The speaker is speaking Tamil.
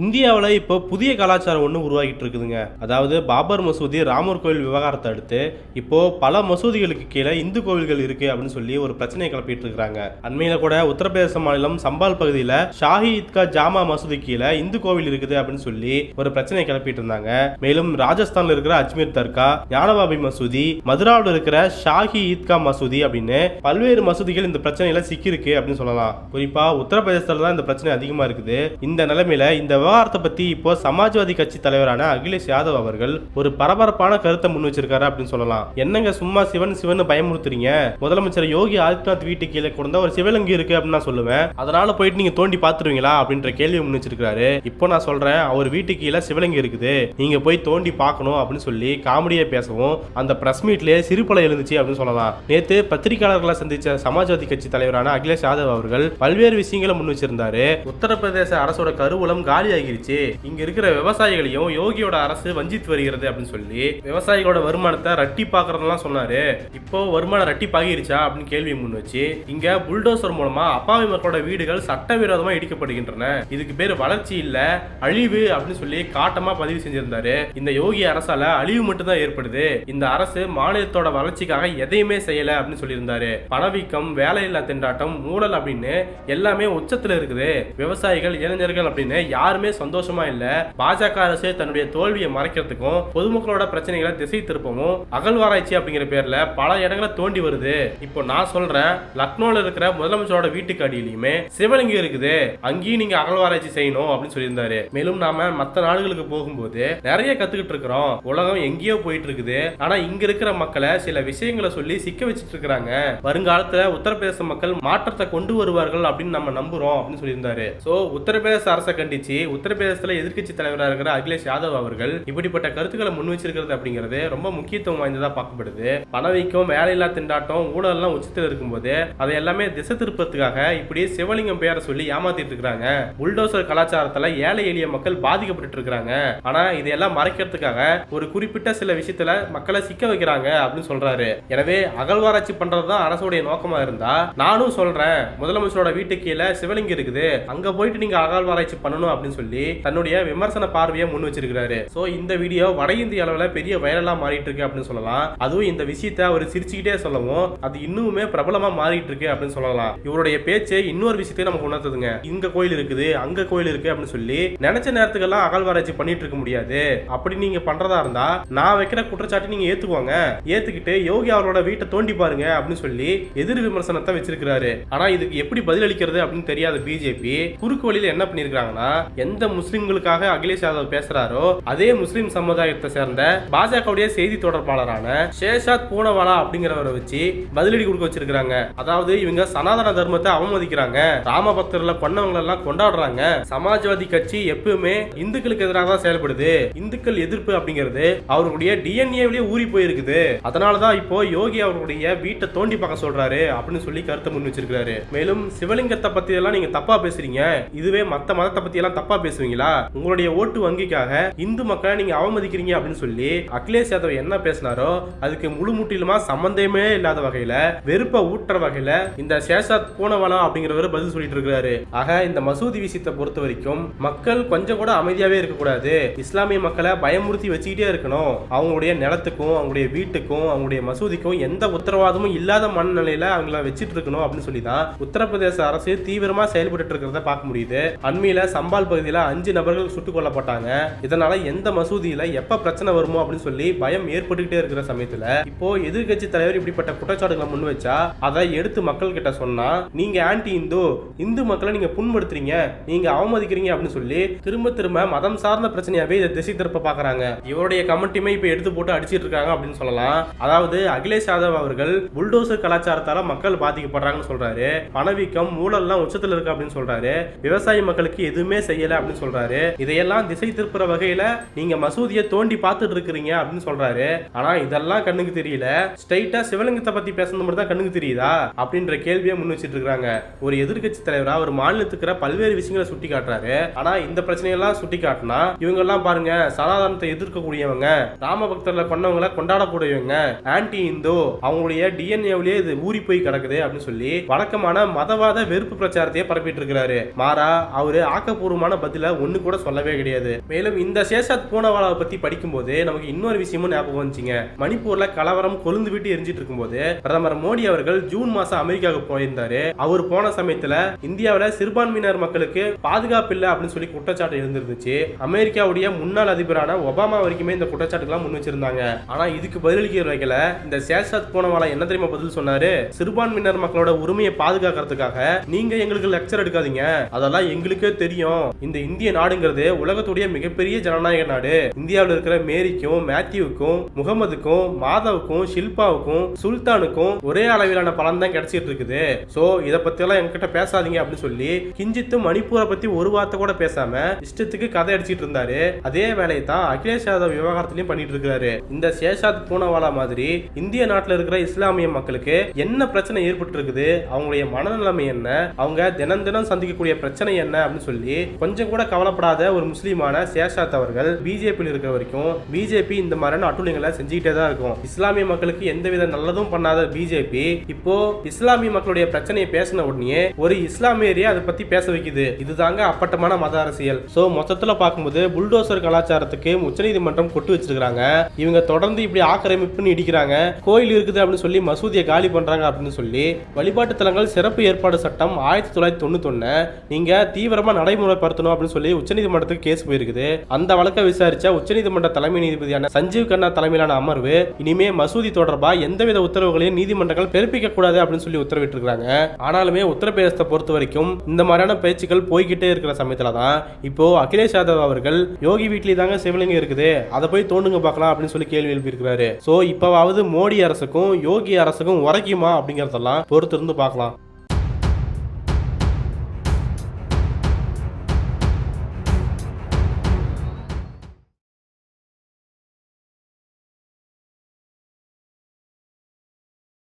இந்தியாவில் இப்போ புதிய கலாச்சாரம் ஒன்று உருவாகிட்டு இருக்குதுங்க. அதாவது பாபர் மசூதி ராமர் கோவில் விவகாரத்தை அடுத்து இப்போ பல மசூதிகளுக்கு கீழே இந்து கோவில்கள் இருக்கு அப்படின்னு சொல்லி ஒரு பிரச்சனையை கிளப்பிட்டு இருக்கிறாங்க அண்மையில கூட உத்தரப்பிரதேச மாநிலம் சம்பால் பகுதியில் ஷாஹி இத்கா ஜாமா மசூதி கீழே இந்து கோவில் இருக்குது அப்படின்னு சொல்லி ஒரு பிரச்சனையை கிளப்பிட்டு இருந்தாங்க. மேலும் ராஜஸ்தான்ல இருக்கிற அஜ்மீர் தர்கா ஞானபாபி மசூதி மதுராவில் இருக்கிற ஷாஹி ஈத்கா மசூதி அப்படின்னு பல்வேறு மசூதிகள் இந்த பிரச்சனையில சிக்கியிருக்கு அப்படின்னு சொல்லலாம். குறிப்பா உத்தரப்பிரதேசத்துல தான் இந்த பிரச்சனை அதிகமா இருக்குது. இந்த நிலைமையில இந்த விவகாரத்தை பத்தி இப்போ சமாஜ்வாதி கட்சி தலைவரான அகிலேஷ் யாதவ் அவர்கள் ஒரு பரபரப்பான கருத்தை முன் வச்சிருக்காரு அப்படின்னு சொல்லலாம். என்னங்க சும்மா சிவன் சிவன் பயமுறுத்துறீங்க? முதலமைச்சர் யோகி ஆதித்யநாத் வீட்டு கீழே கொண்ட ஒரு சிவலிங்கம் இருக்கு அப்படின்னு நான் சொல்லுவேன். அதனால போயிட்டு நீங்க தோண்டி பாத்துருவீங்களா அப்படின்ற கேள்வி முன் வச்சிருக்காரு இப்போ நான் சொல்றேன் அவர் வீட்டு கீழே சிவலிங்கம் இருக்குது. நீங்க போய் தோண்டி பார்க்கணும் அப்படின்னு சொல்லி காமெடியா பேசவும் அந்த பிரஸ் மீட்லயே சிரிப்பலை எழுந்துச்சு அப்படின்னு சொல்லலாம். நேத்து பத்திரிகையாளர்களை சந்திச்ச சமாஜ்வாதி கட்சி தலைவரான அகிலேஷ் யாதவ் அவர்கள் பல்வேறு விஷயங்களை முன் வச்சிருந்தாரு. உத்தரப்பிரதேச அரசோட கருவூலம் காலி ஆகிருச்சு. இங்க இருக்கிற விவசாயிகளையும் யோகியோட அரசு வஞ்சித்து வருகிறது அப்படின்னு சொல்லி விவசாயிகளோட வருமானத்தை ரட்டி பாக்குறதெல்லாம் சொன்னாரு. இப்போ வருமானம் ரட்டிப்பாகிருச்சா அப்படின்னு கேள்வி முன் வச்சு இங்க புல்டோசர் மூலமா அப்பாவி மக்களோட வீடுகள் சட்டவிரோதமா இடிக்கப்படுகின்றன. இதுக்கு பேர் வளர்ச்சி இல்ல அழிவு அப்படின்னு சொல்லி காட்டமா பதிவு செஞ்சிருந்தாரு. இந்த யோகி அரசால அழிவு மட்டும்தான் ஏற்படுது. இந்த அரசு மாநிலத்தோட வளர்ச்சிக்காக எதையுமே செய்யல அப்படின்னு சொல்லியிருந்தாரு. பணவீக்கம் வேலையில்லா திண்டாட்டம் ஊழல் அப்படின்னு எல்லாமே உச்சத்துல இருக்குது. விவசாயிகள் இளைஞர்கள் அப்படின்னு யாருமே சந்தோஷமா இல்ல. பாஜக அரசு தன்னுடைய தோல்வியை மறைக்கிறதுக்கும் பொதுமக்களோட பிரச்சனைகளை திசை திருப்பவும் அகழ்வாராய்ச்சி அப்படிங்கிற பேர்ல பல இடங்களை தோண்டி வருது. இப்போ நான் சொல்றேன் லக்னோல இருக்கிற முதலமைச்சரோட வீட்டுக்கு அடியிலயுமே சிவலிங்கம் இருக்குது. அங்கேயும் நீங்க அகழ்வாராய்ச்சி செய்யணும் அப்படின்னு சொல்லியிருந்தாரு. மேலும் நாம மத்த நாடுகளுக்கு போகும்போது நிறைய கத்துக்கிட்டு இருக்கிறோம். உலகம் எங்கேயோ போயிட்டு இருக்குது. ஆனா இங்க இருக்கிற மக்களை சில விஷயங்களை சொல்லி சிக்க வச்சிட்டு இருக்கிறாங்க. வருங்காலத்துல உத்தரப்பிரதேச மக்கள் மாற்றத்தை கொண்டு வருவார்கள் அப்படின்னு நம்ம நம்புறோம் அப்படின்னு சொல்லியிருந்தாரு. சோ உத்தரப்பிரதேச அரசை கண்டிச்சு உத்தரப்பிரதேசத்துல எதிர்க்கட்சி தலைவராக இருக்கிற அகிலேஷ் யாதவ் அவர்கள் இப்படிப்பட்ட கருத்துக்களை முன் வச்சிருக்கிறது அப்படிங்கிறது ரொம்ப முக்கியத்துவம் வாய்ந்ததா பார்க்கப்படுது. பணவீக்கம் வேலையில்லா திண்டாட்டம் ஊழல் எல்லாம் உச்சத்தில் இருக்கும்போது அதை எல்லாமே திசை திருப்பத்துக்காக இப்படி சிவலிங்கம் பெயரை சொல்லி ஏமாத்திட்டு இருக்காங்க புல்டோசர் கலாச்சாரத்துல ஏழை எளிய மக்கள் பாதிக்கப்பட்டு இருக்கிறாங்க. ஆனா இதையெல்லாம் மறைக்கிறதுக்காக ஒரு குறிப்பிட்ட சில விஷயத்துல மக்களை சிக்க வைக்கிறாங்க அப்படின்னு சொல்றாரு. எனவே அகழ்வாராய்ச்சி பண்றதுதான் அரசுடைய நோக்கமா இருந்தா நானும் சொல்றேன். முதலமைச்சரோட வீட்டு கீழே சிவலிங்கம் இருக்குது. அங்க போயிட்டு நீங்க அகழ்வாராய்ச்சி பண்ணணும் அப்படின்னு சொல்லி சொல்லி தன்னுடைய விமர்சன பார்வையை முன் வச்சிருக்கிறாரு. சோ இந்த வீடியோ வட இந்திய அளவுல பெரிய வைரலா மாறிட்டு இருக்கு அப்படின்னு சொல்லலாம். அதுவும் இந்த விஷயத்தை அவர் சிரிச்சுக்கிட்டே சொல்லவும் அது இன்னுமே பிரபலமா மாறிட்டு இருக்கு அப்படின்னு சொல்லலாம். இவருடைய பேச்சு இன்னொரு விஷயத்தையும் நமக்கு உணர்த்துதுங்க. இங்க கோயில் இருக்குது அங்க கோயில் இருக்கு அப்படின்னு சொல்லி நினைச்ச நேரத்துக்கெல்லாம் அகழ்வாராய்ச்சி பண்ணிட்டு இருக்க முடியாது. அப்படி நீங்க பண்றதா இருந்தா நான் வைக்கிற குற்றச்சாட்டு நீங்க ஏத்துக்குவாங்க ஏத்துக்கிட்டு யோகி அவரோட வீட்டை தோண்டி பாருங்க அப்படின்னு சொல்லி எதிர் விமர்சனத்தை வச்சிருக்கிறாரு. ஆனா இதுக்கு எப்படி பதிலளிக்கிறது அப்படின்னு தெரியாத பிஜேபி குறுக்கு வழியில என்ன பண்ணிருக்காங்கன்னா எந்த முஸ்லிம்களுக்காக அகிலேஷ் யாதவ் பேசுறாரோ அதே முஸ்லிம் சமுதாயத்தை சேர்ந்த பாஜகவுடைய செய்தி தொடர்பாளரான சேஷாத் பூனவாலா அப்படிங்கிறவரை வச்சு பதிலடி கொடுக்க வச்சிருக்காங்க அதாவது இவங்க சனாதன தர்மத்தை அவமதிக்கிறாங்க. ராமபக்தர்ல பக்தர்களை எல்லாம் கொண்டாடுறாங்க. சமாஜ்வாதி கட்சி எப்பவுமே இந்துக்களுக்கு எதிராக தான் செயல்படுது. இந்துக்கள் எதிர்ப்பு அப்படிங்கிறது அவருடைய டிஎன்ஏவிலேயே ஊறி போயிருக்குது. அதனாலதான் இப்போ யோகி அவருடைய வீட்டை தோண்டி பார்க்க சொல்றாரு அப்படின்னு சொல்லி கருத்தை முன் வச்சிருக்காரு மேலும் சிவலிங்கத்தை பத்தி எல்லாம் நீங்க தப்பா பேசுறீங்க. இதுவே மத்த மதத்தை பத்தி எல்லாம் தப்பா பேசுவீங்களா? உங்களுடைய ஓட்டு வங்கிக்காக இந்து மக்களை நீங்க அவமதிக்கிறீங்க அப்படின்னு சொல்லி அகிலேஷ் யாதவ் என்ன பேசினாரோ அதுக்கு முழு முற்றிலுமா சம்பந்தமே இல்லாத வகையில வெறுப்ப ஊட்டுற வகையில இந்த சேஷாத் பூனவாலா அப்படிங்கிறவர் பதில் சொல்லிட்டு இருக்கிறாரு. ஆக இந்த மசூதி விஷயத்தை பொறுத்த வரைக்கும் மக்கள் கொஞ்சம் கூட அமைதியாவே இருக்கக்கூடாது. இஸ்லாமிய மக்களை பயமுறுத்தி வச்சுக்கிட்டே இருக்கணும். அவங்களுடைய நிலத்துக்கும் அவங்களுடைய வீட்டுக்கும் அவங்களுடைய மசூதிக்கும் எந்த உத்தரவாதமும் இல்லாத மனநிலையில அவங்கள வச்சுட்டு இருக்கணும் அப்படின்னு சொல்லி தான் உத்தரப்பிரதேச அரசு தீவிரமா செயல்பட்டு இருக்கிறத பார்க்க முடியுது. அண்மையில சம்பால் பகுதியில் அஞ்சு நபர்கள் சுட்டுக் கொல்லப்பட்டாங்க. இதனால எந்த மசூதியில எப்ப பிரச்சனை வருமோ அப்படின்னு சொல்லி பயம் ஏற்பட்டுக்கிட்டே இருக்கிற சமயத்துல இப்போ எதிர்க்கட்சி தலைவர் இப்படிப்பட்ட குற்றச்சாட்டுகளை முன் வச்சா அதை எடுத்து மக்கள் கிட்ட சொன்னா நீங்க ஆன்டி இந்து இந்து மக்களை நீங்க புண்படுத்துறீங்க நீங்க அவமதிக்கிறீங்க அப்படின்னு சொல்லி திரும்ப திரும்ப மதம் சார்ந்த பிரச்சனையாவே இதை திசை திருப்ப பாக்குறாங்க. இவருடைய கமெண்ட்டுமே இப்ப எடுத்து போட்டு அடிச்சிட்டு இருக்காங்க அப்படின்னு சொல்லலாம். அதாவது அகிலேஷ் யாதவ் அவர்கள் புல்டோசர் கலாச்சாரத்தால மக்கள் பாதிக்கப்படுறாங்கன்னு சொல்றாரு. பணவீக்கம் ஊழல்லாம் உச்சத்துல இருக்கு அப்படின்னு சொல்றாரு. விவசாய மக்களுக்கு எதுவுமே செய்யல. அப்படின்னு சொல்றாரு. இதையெல்லாம் திசை திருப்புற வகையில நீங்க மசூதியை தோண்டி பார்த்துட்டு இருக்கிறீங்க அப்படின்னு சொல்றாரு. ஆனா இதெல்லாம் கண்ணுக்கு தெரியல. ஸ்ட்ரைட்டா சிவலிங்கத்தை பத்தி பேசுறது மட்டும் தான் கண்ணுக்கு தெரியுதா? அப்படின்ற கேள்வியை முன் வச்சிட்டு இருக்காங்க. ஒரு எதிர்க்கட்சி தலைவரா ஒரு மாநிலத்துக்கு பல்வேறு விஷயங்களை சுட்டி காட்டுறாரு. ஆனா இந்த பிரச்சனையெல்லாம் சுட்டி காட்டினா இவங்க எல்லாம் பாருங்க சனாதனத்தை எதிர்க்கக்கூடியவங்க ராம பக்தர்களை கொண்டவங்களை கொண்டாடக்கூடியவங்க ஆன்டி இந்து அவங்களுடைய டிஎன்ஏவிலேயே இது ஊறி போய் கிடக்குது அப்படின்னு சொல்லி வழக்கமான மதவாத வெறுப்பு பிரச்சாரத்தையே பரப்பிட்டு இருக்கிறாரு. மாறா அவரு ஆக்கப்பூர்வமான பதில ஒண்ணு கூட சொல்லவே கிடையாது. மேலும் இந்த சேஷாத் பூனவாலாவை பத்தி படிக்கும்போது நமக்கு இன்னொரு விஷயமும் ஞாபகம் வந்துச்சுங்க. மணிப்பூர்ல கலவரம் கொழுந்து விட்டு எரிஞ்சிட்டு இருக்கும்போது பிரதமர் மோடி அவர்கள் ஜூன் மாசம் அமெரிக்காவுக்கு போயிருந்தாரு. அவர் போன சமயத்துல இந்தியாவுல சிறுபான்மையினர் மக்களுக்கு பாதுகாப்பு இல்லை அப்படின்னு சொல்லி குற்றச்சாட்டு இருந்துருந்துச்சு அமெரிக்காவுடைய முன்னாள் அதிபரான ஒபாமா வரைக்குமே இந்த குற்றச்சாட்டுக்கெல்லாம் முன் வச்சிருந்தாங்க. ஆனா இதுக்கு பதிலளிக்கிற வகையில இந்த சேஷாத் போனவாலா என்ன தெரியுமா பதில் சொன்னாரு? சிறுபான்மையினர் மக்களோட உரிமையை பாதுகாக்கிறதுக்காக நீங்க எங்களுக்கு லெக்சர் எடுக்காதீங்க. அதெல்லாம் எங்களுக்கே தெரியும். இந்த இந்திய நாடுங்கிறது உலகத்துடைய மிகப்பெரிய ஜனநாயக நாடு. இந்தியாவில் இருக்கிற மேரிக்கும் மேத்யூவுக்கும் முகமதுக்கும் மாதவுக்கும் ஷில்பாவுக்கும் சுல்தானுக்கும் ஒரே அளவிலான பலன் தான் கிடைச்சிட்டு இருக்குது. சோ இத பத்தி எல்லாம் என்கிட்ட பேசாதீங்க அப்படின்னு சொல்லி கிஞ்சித்து மணிப்பூரை பத்தி ஒரு வார்த்தை கூட பேசாம இஷ்டத்துக்கு கதை அடிச்சிட்டு இருந்தாரு. அதே வேலையை தான் அகிலேஷ் யாதவ் விவகாரத்திலையும் பண்ணிட்டு இருக்காரு இந்த சேஷாத் பூனவாலா மாதிரி இந்திய நாட்டுல இருக்கிற இஸ்லாமிய மக்களுக்கு என்ன பிரச்சனை ஏற்பட்டு இருக்குது அவங்களுடைய மனநிலைமை என்ன? அவங்க தினம் தினம் சந்திக்கக்கூடிய பிரச்சனை என்ன? அப்படின்னு சொல்லி கொஞ்சம் கூட கவலைப்படாத ஒரு முஸ்லீமான சேஷாத் அவர்கள் பிஜேபியில் இருக்க வரைக்கும் பிஜேபி இந்த மாதிரியான அட்டுழியங்களை செஞ்சுக்கிட்டே தான் இருக்கும். இஸ்லாமிய மக்களுக்கு எந்தவித நல்லதும் பண்ணாத பிஜேபி இப்போ இஸ்லாமிய மக்களுடைய பிரச்சனையை பேசின உடனே ஒரு இஸ்லாமியரே அதை பத்தி பேச வைக்குது. இதுதாங்க அப்பட்டமான மத அரசியல். சோ மொத்தத்துல பார்க்கும்போது புல்டோசர் கலாச்சாரத்துக்கு உச்சநீதிமன்றம் கொட்டு வச்சிருக்காங்க இவங்க தொடர்ந்து இப்படி ஆக்கிரமிப்புன்னு இடிக்கிறாங்க. கோயில் இருக்குது அப்படின்னு சொல்லி மசூதியை காலி பண்றாங்க அப்படின்னு சொல்லி வழிபாட்டு தலங்கள் சிறப்பு ஏற்பாடு சட்டம் ஆயிரத்தி தொள்ளாயிரத்தி தொண்ணூத்தொன்னு நீங்க தீவிரமா நடைமுறைப்படுத்தணும் அப்படின்னு சொல்லி உச்சநீதிமன்றத்துக்கு கேஸ் போயிருக்குது. அந்த வழக்கை விசாரிச்ச உச்சநீதிமன்ற தலைமை நீதிபதியான சஞ்சீவ் கண்ணா தலைமையிலான அமர்வு இனிமே மசூதி தொடர்பா எந்தவித உத்தரவுகளையும் நீதிமன்றங்கள் பிறப்பிக்க கூடாது அப்படின்னு சொல்லி உத்தரவிட்டிருக்காங்க ஆனாலுமே உத்தரப்பிரதேசத்தை பொறுத்த வரைக்கும் இந்த மாதிரியான பேச்சுக்கள் போய்கிட்டே இருக்கிற சமயத்துல தான் இப்போ அகிலேஷ் யாதவ் அவர்கள் யோகி வீட்லயே தாங்க சிவலிங்கம் இருக்குது அதை போய் தோண்டுங்க பார்க்கலாம் அப்படின்னு சொல்லி கேள்வி எழுப்பியிருக்கிறாரு. சோ இப்பவாவது மோடி அரசுக்கும் யோகி அரசுக்கும் உரைக்குமா அப்படிங்கறதெல்லாம் பொறுத்திருந்து பார்க்கலாம்.